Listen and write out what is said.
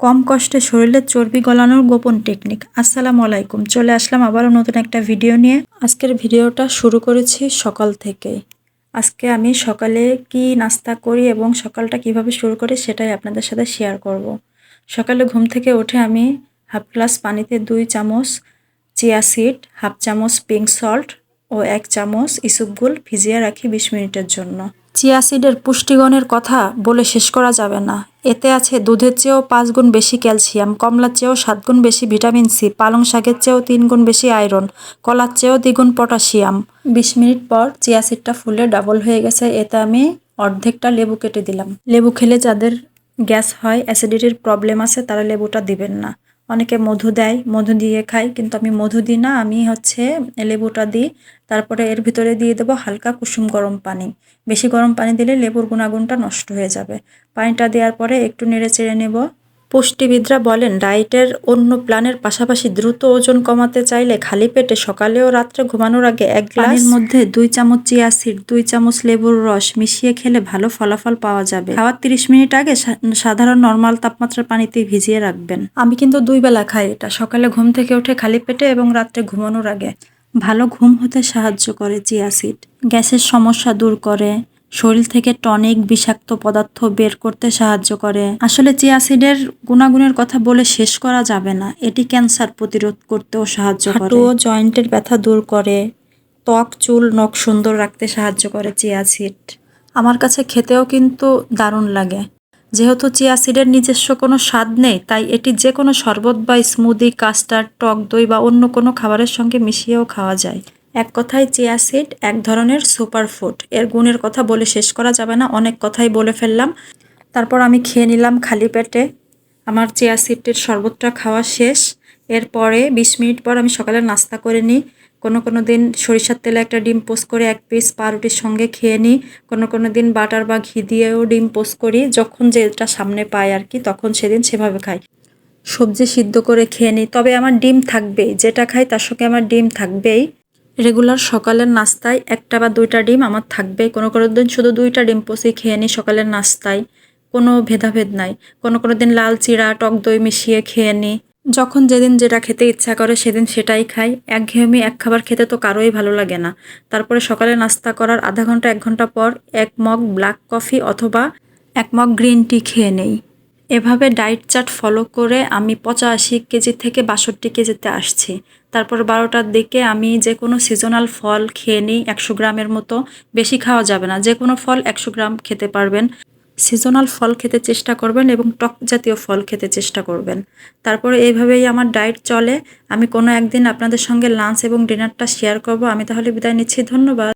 কম কষ্টে শরীরের চর্বি গলানোর গোপন টেকনিক। আসসালামু আলাইকুম। চলে আসলাম আবারও নতুন একটা ভিডিও নিয়ে। আজকের ভিডিওটা শুরু করেছি সকাল থেকে। আজকে আমি সকালে কি নাস্তা করি এবং সকালটা কীভাবে শুরু করি সেটাই আপনাদের সাথে শেয়ার করব। সকালে ঘুম থেকে উঠে আমি হাফ গ্লাস পানিতে দুই চামচ চিয়া সিড হাফ চামচ পিঙ্ক সল্ট ও এক চামচ ইসুপগুল ভিজিয়ে রাখি বিশ মিনিটের জন্য। চিয়া সিডের পুষ্টিগুণের কথা বলে শেষ করা যাবে না। এতে আছে দুধের চেয়েও পাঁচ গুণ বেশি ক্যালসিয়াম, কমলার চেয়েও সাত গুণ বেশি ভিটামিন সি, পালং শাকের চেয়েও তিন গুণ বেশি আয়রন, কলার চেয়েও দ্বিগুণ পটাশিয়াম। বিশ মিনিট পর চিয়া সিডটা ফুলে ডাবল হয়ে গেছে, এতে আমি অর্ধেকটা লেবু কেটে দিলাম। লেবু খেলে যাদের গ্যাস হয়, অ্যাসিডিটির প্রবলেম আছে, তারা লেবুটা দিবেন না। অনেকে মধু দেয়, মধু দিয়ে খাই, কিন্তু আমি মধু দিই না, আমি হচ্ছে লেবুটা দিই। তারপরে এর ভিতরে দিয়ে দেবো হালকা কুসুম গরম পানি। বেশি গরম পানি দিলে লেবুর গুণাগুণটা নষ্ট হয়ে যাবে। পানিটা দেওয়ার পরে একটু নেড়ে চেড়ে নেব। পুষ্টিবিদরা বলেন ডায়েটের অন্য প্ল্যানের পাশাপাশি দ্রুত ওজন কমাতে চাইলে খালি পেটে সকালে ও রাত্রে ঘুমানোর আগে এক গ্লাসের মধ্যে দুই চামচ চিয়া সিড দুই চামচ লেবুর রস মিশিয়ে খেলে ভালো ফলাফল পাওয়া যাবে। খাওয়ার তিরিশ মিনিট আগে সাধারণ নর্মাল তাপমাত্রার পানিতে ভিজিয়ে রাখবেন। আমি কিন্তু দুই বেলা খাই এটা সকালে ঘুম থেকে উঠে খালি পেটে এবং রাত্রে ঘুমানোর আগে। ভালো ঘুম হতে সাহায্য করে চিয়া সিড। গ্যাসের সমস্যা দূর করে শরীর থেকে টনিক বিষাক্ত পদার্থ বের করতে সাহায্য করে। আসলে চিয়াসিডের গুণাগুণের কথা বলে শেষ করা যাবে না। এটি ক্যান্সার প্রতিরোধ করতেও সাহায্য করে। ও জয়েন্টের ব্যথা দূর করে। ত্বক চুল নখ সুন্দর রাখতে সাহায্য করে চিয়াসিড। আমার কাছে খেতেও কিন্তু দারুণ লাগে। যেহেতু চিয়াসিডের নিজস্ব কোনো স্বাদ নেই তাই এটি যে কোনো শরবত বা স্মুদি কাস্টার্ড টক দই বা অন্য কোনো খাবারের সঙ্গে মিশিয়েও খাওয়া যায়। এক কথায় চিয়া সিড, এক ধরনের সুপার ফুড। এর গুণের কথা বলে শেষ করা যাবে না, অনেক কথাই বলে ফেললাম। তারপর আমি খেয়ে নিলাম খালি পেটে। আমার চিয়া সিডের শরবতটা খাওয়া শেষ। এরপরে বিশ মিনিট পর আমি সকালে নাস্তা করে নিই। কোনো কোনো দিন সরিষার তেলে একটা ডিম পোস্ট করে এক পিস পাউরুটির সঙ্গে খেয়ে নিই। কোনো কোনো দিন বাটার বা ঘি দিয়েও ডিম পোস্ট করি। যখন যেটা সামনে পাই আর কি, তখন সেদিন সেভাবে খাই। সবজি সিদ্ধ করে খেয়ে নিই। তবে আমার ডিম থাকবেই। যেটা খাই তার সঙ্গে আমার ডিম থাকবেই। রেগুলার সকালের নাস্তায় একটা বা দুইটা ডিম আমার থাকবে। কোনো কোনো দিন শুধু দুইটা ডিম পসি খেয়ে নিই সকালের নাস্তায়। কোনো ভেদাভেদ নাই। কোনো কোনো দিন লাল চিড়া, টক দই মিশিয়ে খেয়ে নিই। যখন যেদিন যেটা খেতে ইচ্ছা করে সেদিন সেটাই খাই। একঘেয়েমি এক খাবার খেতে তো কারোই ভালো লাগে না। তারপরে সকালে নাস্তা করার আধা ঘণ্টা, এক ঘণ্টা পর এক মগ ব্ল্যাক কফি অথবা এক মগ গ্রিন টি খেয়ে নেই। এভাবে ডায়েট চার্ট ফলো করে আমি পঁচাশি কেজি থেকে বাষট্টি কেজিতে আসছি। তারপর বারোটার দিকে আমি যে কোনো সিজনাল ফল খেয়ে নিই একশো গ্রামের মতো। বেশি খাওয়া যাবে না যে কোনো ফল একশো গ্রাম খেতে পারবেন। সিজনাল ফল খেতে চেষ্টা করবেন এবং টক জাতীয় ফল খেতে চেষ্টা করবেন। তারপরে এইভাবেই আমার ডায়েট চলে। আমি কোনো একদিন আপনাদের সঙ্গে লাঞ্চ এবং ডিনারটা শেয়ার করব। আমি তাহলে বিদায় নিচ্ছি, ধন্যবাদ।